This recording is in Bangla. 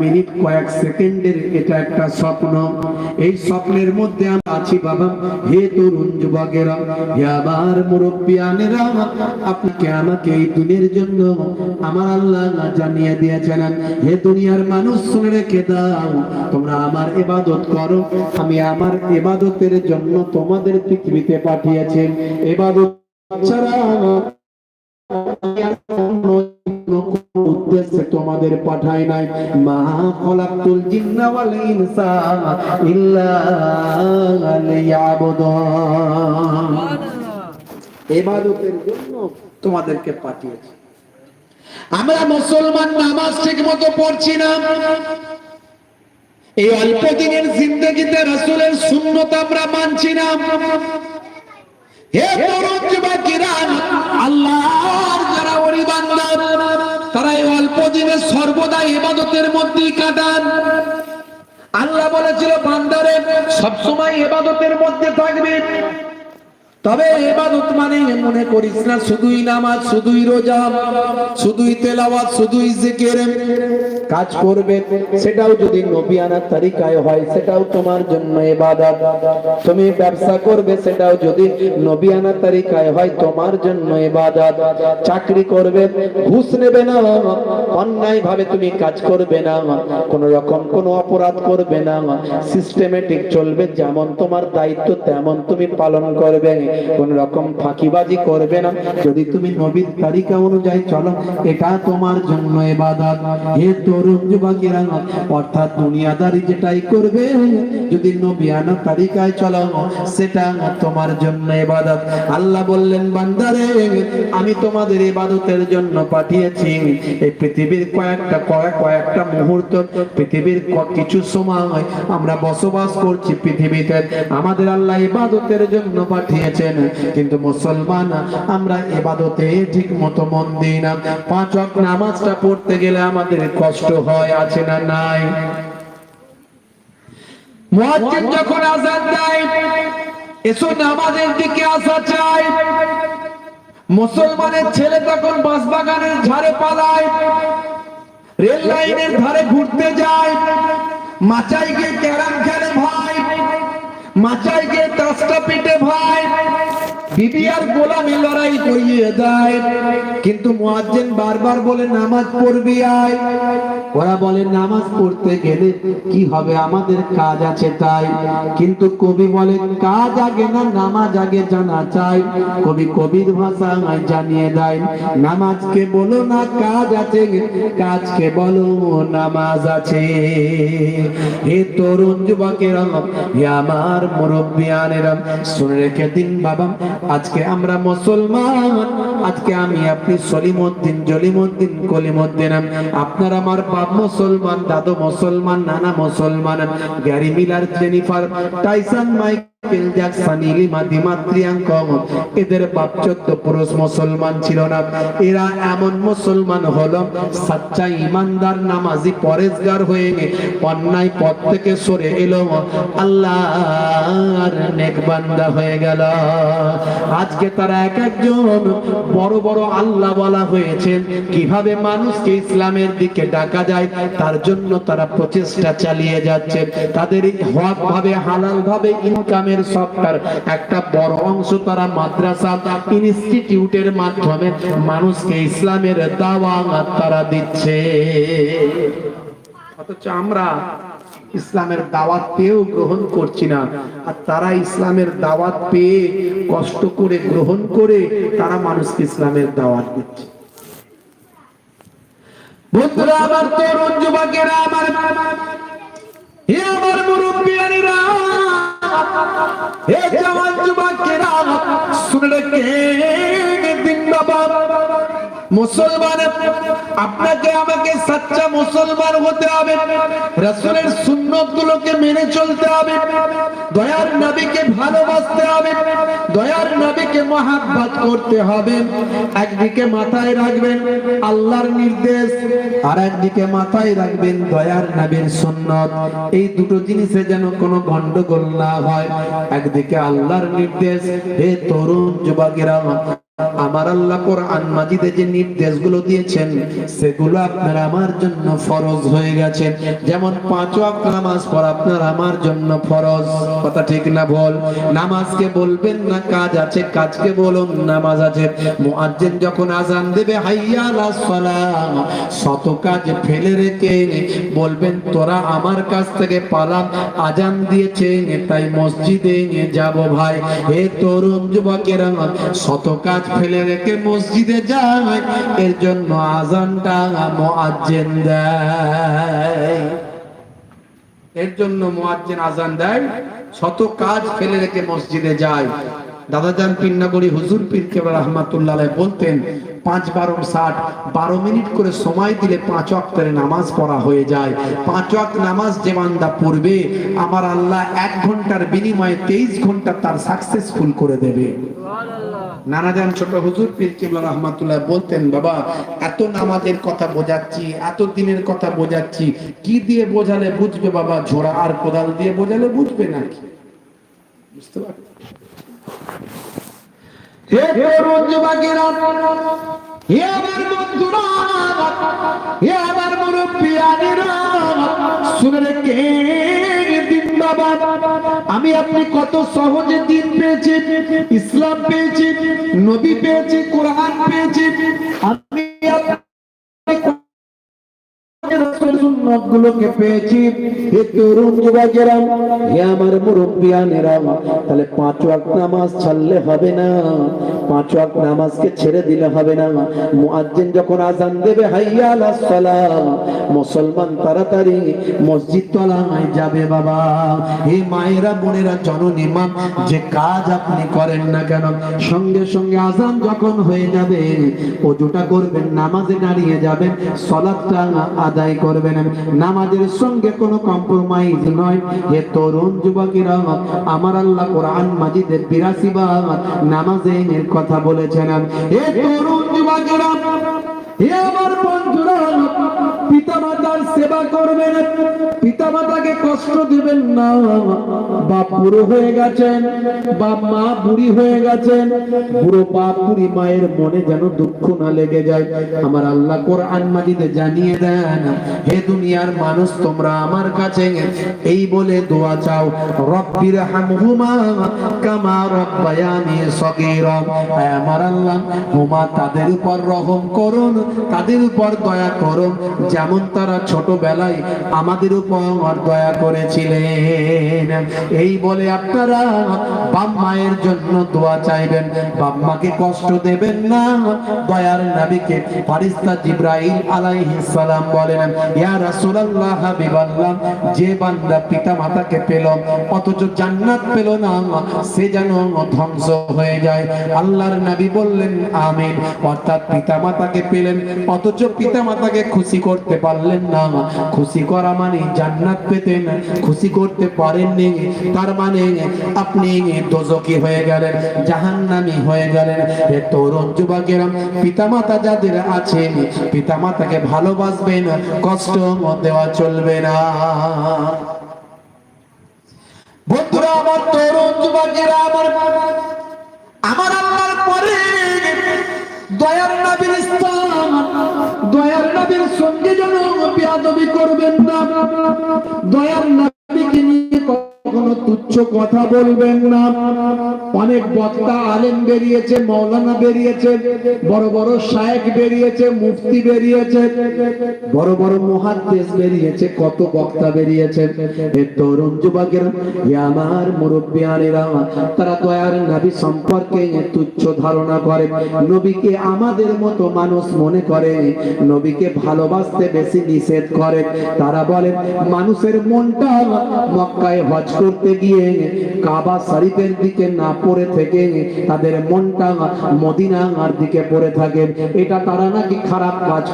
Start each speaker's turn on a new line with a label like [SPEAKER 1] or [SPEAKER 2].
[SPEAKER 1] মিনিট কয়েক সেকেন্ডের এটা একটা স্বপ্ন। এই স্বপ্নের মধ্যে আছি বাবা। হে তরুণ যুবকেরা, হে আমার আমাকে এই জন্য আমার আল্লাহ জানিয়ে দিয়েছেন? হে দুনিয়ার মানুষ, শুনে রেখে দাও, তোমরা আমার ইবাদত করো। আমি আমার ইবাদতের জন্য তোমাদের পৃথিবীতে পাঠিয়েছি। ইবাদত ছাড়া উদ্দেশ্যে তোমাদের নাই। তোমাদেরকে পাঠিয়েছি। আমরা মুসলমান নামাজ ঠিক মতো পড়ছি না। এই অল্প দিনের জিন্দগিতে রাসূলের সুন্নত আমরা মানছি না। হে বলেছিল বান্দারে সবসময় এবাদতের মধ্যে থাকবে। তবে এবাদত মানে মনে করিস না, শুধুই নামাজ, শুধুই রোজা, শুধুই তেলাওয়াত, শুধুই জিকির। কাজ করবে, সেটাও যদি নবিয়ানা তরিকায় হয়, সেটাও তোমার জন্য ইবাদত। তুমি ব্যবসা করবে, সেটাও যদি নবিয়ানা তরিকায় হয়, তোমার জন্য ইবাদত। চাকরি করবে, ঘুষ নেবে না অন্যায় ভাবে তুমি কাজ করবে না কোন রকম কোনো অপরাধ করবে না। সিস্টেমেটিক চলবে, যেমন তোমার দায়িত্ব, তেমন তুমি পালন করবে। কোন রকম ফাঁকিবাজি করবে না। যদি তুমি নবীর তালিকা অনুযায়ী চলো, এটা তোমার জন্য ইবাদত। হে তরুণ যুবকেরা, অর্থাৎ দুনিয়াদারি যেটাই করবে, যদি নবিয়ানা তালিকায় চলো, সেটা তোমার জন্য ইবাদত। আল্লাহ বললেন, বান্দারে, আমি তোমাদের ইবাদতের জন্য পাঠিয়েছি। এই পৃথিবীর কয়েকটা কয়েক কয়েকটা মুহূর্ত, পৃথিবীর কিছু সময় আমরা বসবাস করছি পৃথিবীতে। আমাদের আল্লাহ ইবাদতের জন্য পাঠিয়েছেন কিন্তু মুসলমান, আমরা ইবাদতে ঠিক মতো মন দিই না। পাঁচ নামাজটা পড়তে গেলে আমাদের কষ্ট হয়, আছে না নাই? যখন দেয় এসো নামাজের দিকে আসা চাই মুসলমানের ছেলে তখন বাঁশবাগানের ঝাড়ে পালায়, রেল লাইনের ধারে ঘুরতে যায়। মাচাই গিয়ে ক্যারাম খেলে ভাই মাচাই গিয়ে তাসটা পিটে ভাই। বিবি আর গোলামি লড়াই করিয়ে দেয়। কিন্তু মুয়াজ্জিন বারবার বলে, নামাজ পড়বি আয়। ওরা বলে, নামাজ পড়তে গেলে কি হবে? আমাদের কাজ আছে তাই। কিন্তু কবি বলে, কাজ আগে না, নামাজ আগে জানা চাই। কবি কবির ভাষায় জানিয়ে দেয় নামাজকে বলো না, কাজ আছে। কাজকে বলো, নামাজ আছে। হে তরুণ যুবকেরা, হে আমার মুরব্বিয়ানেরা, শুনে রেখে দিন বাবা। আজকে আমরা মুসলমান, আজকে আমি আপনি সলিমউদ্দিন জলিমউদ্দিন কলিমউদ্দিন আপনার আমার বাপ মুসলমান, দাদু মুসলমান, নানা মুসলমান, গ্যারি মিলার, জেনিফার, টাইসন দিমাত্রিয়াঙ্ক হয়ে গেল। আজকে তারা এক একজন বড় বড় আল্লাহ বলা হয়েছে কীভাবে মানুষকে ইসলামের দিকে ডাকা যায়, তার জন্য তারা প্রচেষ্টা চালিয়ে যাচ্ছে। তাদের হক ভাবে, হালাল ভাবে ইনকামের সবটার একটা বড় অংশ তারা মাদ্রাসা ইনস্টিটিউটের মাধ্যমে মানুষকে ইসলামের দাওয়াত তারা দিচ্ছে। অথচ আমরা ইসলামের দাওয়াত পেয়েও গ্রহণ করছি না। আর তারা ইসলামের দাওয়াত পেয়ে কষ্ট করে গ্রহণ করে তারা মানুষকে ইসলামের দাওয়াত দিচ্ছে। আমার তরুণ যুবকেরা হে জওয়ান যুবকেরা শুনে কে দিন বাবা। মুসলমান, আপনাকে আমাকে সাচ্চা মুসলমান হতে হবে। রাসূলের সুন্নত গুলোকে মেনে চলতে হবে। দয়ার নবীকে ভালোবাসতে হবে। দয়ার নবীকে মহাব্বত করতে হবে। একদিকে মাথায় রাখবেন আল্লাহর নির্দেশ, আর একদিকে মাথায় রাখবেন দয়ার নবীর সুন্নত। এই দুটো জিনিসে যেন কোনো গন্ডগোল না হয়। একদিকে আল্লাহর নির্দেশ, হে তরুণ যুবকেরা আমার আল্লাহ কোরআন মাজিদে যে নির্দেশগুলো দিয়েছেন, সেগুলো আপনার আমার জন্য ফরজ হয়ে গেছে। যেমন পাঁচ ওয়াক্ত নামাজ পড়া আপনার আমার জন্য ফরজ। কথা ঠিক না বল নামাজকে বলবেন না, কাজ আছে, কাজকে বলুন, নামাজ আছে। মুআজ্জিন যখন আজান দেবে, হাইয়া সালাম, শত কাজ ফেলে রেখে বলবেন, তোরা আমার কাছ থেকে পালা আজান দিয়েছে, তাই মসজিদে যাব ভাই। হে তরুণ যুবকেরা, শত কাজ ফেলে রেখে মসজিদে যায় এর জন্য আজানটা মুআজ্জিন দেয়। এর জন্য মুয়াজ্জিন আজান দেয়। শত কাজ ফেলে রেখে মসজিদে যায়। পিন্নাগরি হুজুর পীর কেবল রহমাতুল্লাহ বলতেন, পাঁচ বারো ষাট, বারো মিনিট করে সময় দিলে পাঁচ ওয়াক্তের নামাজ পড়া হয়ে যায়। পাঁচ ওয়াক্ত নামাজ যে বান্দা পড়বে, আমার আল্লাহ এক ঘণ্টার বিনিময়ে তেইশ ঘণ্টা তার সাকসেসফুল করে দেবে। নানাজান ছোট হুজুর পীর কিবলা রহমাতুল্লাহ বলতেন, বাবা, এত নামাজের কথা বোঝাচ্ছি, এত দিনের কথা বোঝাচ্ছি, কি দিয়ে বোঝালে বুঝবে বাবা? ঝোড়া আর কোদাল দিয়ে বোঝালে বুঝবে নাকি? বুঝতে পারছ হে যুবকেরা, হে আমার রেখে দিন বাবা। আমি আপনি কত সহজে দিন পেয়েছি ইসলাম পেয়েছি নবী পেয়েছি কোরআন পেয়েছি। গুলোকে পেয়েছি। তাহলে পাঁচ ওয়াক্ত নামাজ ছাড়লে হবে না। পাঁচ নামাজকে ছেড়ে দিলে হবে না। যখন আজান দেবে, হাইয়া আলাস সালাম। মুসলমান তাড়াতাড়ি মসজিদ তলায় যাবে বাবা। হে মায়েরা, বোনেরা, জননী, মা, যে কাজ আপনি করেন না কেন, সঙ্গে সঙ্গে আজান যখন হয়ে যাবে, অজুটা করবেন, নামাজে দাঁড়িয়ে যাবেন সলাৎটা আদায় করবেন। নামাজের সঙ্গে কোনো কম্প্রোমাইজ নয়। হে তরুণ যুবকেরা, আমার আল্লাহ কোরআন মাজিদের বিরাশি বা নামাজে কথা বলেছেন। হে তরুণ যুবকেরা, হে আমার বন্ধুরা পিতা মাতার সেবা করবেন। পিতা মাতাকে কষ্ট দিবেন না। বাপ বুড়ো হয়ে গেছেন, বাপ মা বুড়ি হয়ে গেছেন। বুড়ো বাপ বুড়ি মায়ের মনে যেন দুঃখ না লেগে যায়। আমার আল্লাহ কোরআন মাজিদে জানিয়ে দেন, হে দুনিয়ার মানুষ, তোমরা আমার কাছে এই বলে দোয়া চাও রব্বির হামহুমা কামা রব্বায়ানি সগীরা। আয় আমার আল্লাহ, হুমা তাদের উপর রহম করুন, তাদের উপর দয়া করুন। যেমন তারা ছোটবেলায় আমাদের উপর দয়া করেছিলেন। এই বলে আপনারা বাপ মায়ের জন্য দোয়া চাইবেন। বাপ মাকে কষ্ট দেবেন না। দয়ার নবীকে ফারিস্তা জিব্রাইল আলাইহিস বলেন, ইয়া রাসূলুল্লাহ হাবিবাল্লাহ যে বান্দা পিতা মাতাকে পেল, অথচ জান্নাত পেল না, সে যেন ধ্বংস হয়ে যায়। আল্লাহর নবী বললেন, আমিন। অর্থাৎ পিতা মাতাকে পেলেন, অথচ পিতা মাতাকে খুশি করতে পারলেন না খুশি করা মানে জান্নাত পেতেন। খুশি করতে পারেননি। তার মানে আপনি দোজকি হয়ে গেলেন, জাহান্নামী হয়ে গেলেন। এ তরুণ যুবকেরা, পিতামাতা যাদের আছেন, পিতামাতাকে ভালোবাসবেন, কষ্ট দেওয়া চলবে না। বন্ধুরা, আমার তরুণ যুবকেরা, আমার আমার আল্লাহর পরে দয়ার নবীর ইসলাম দয়ার নবীর সঙ্গে যেন বিয়াদবি করবেন না। দয়ার নিয়ে কখনো তুচ্ছ কথা বলবেন না। অনেক বক্তা আলেম বেরিয়েছে, মৌলানা বেরিয়েছে, বড় বড় শায়েক বেরিয়েছে, মুফতি বেরিয়েছে, বড় বড় মহাদ্দেশ বেরিয়েছে, কত বক্তা বেরিয়েছে। এ তরুণ যুবকের আমার মুরব্বিয়ানেরা, তারা দয়ার নবী সম্পর্কে তুচ্ছ ধারণা করে। নবীকে আমাদের মতো মানুষ মনে করে, নবীকে ভালোবাসতে বেশি নিষেধ করে। তারা বলে, মানুষের মনটা মক্কায় হজ করতে গিয়ে কাবা শরীফের দিকে না পড়ে থেকে তাদের মনটা মদিনার দিকে পড়ে থাকে। এটা তারা নাকি খারাপ কাজ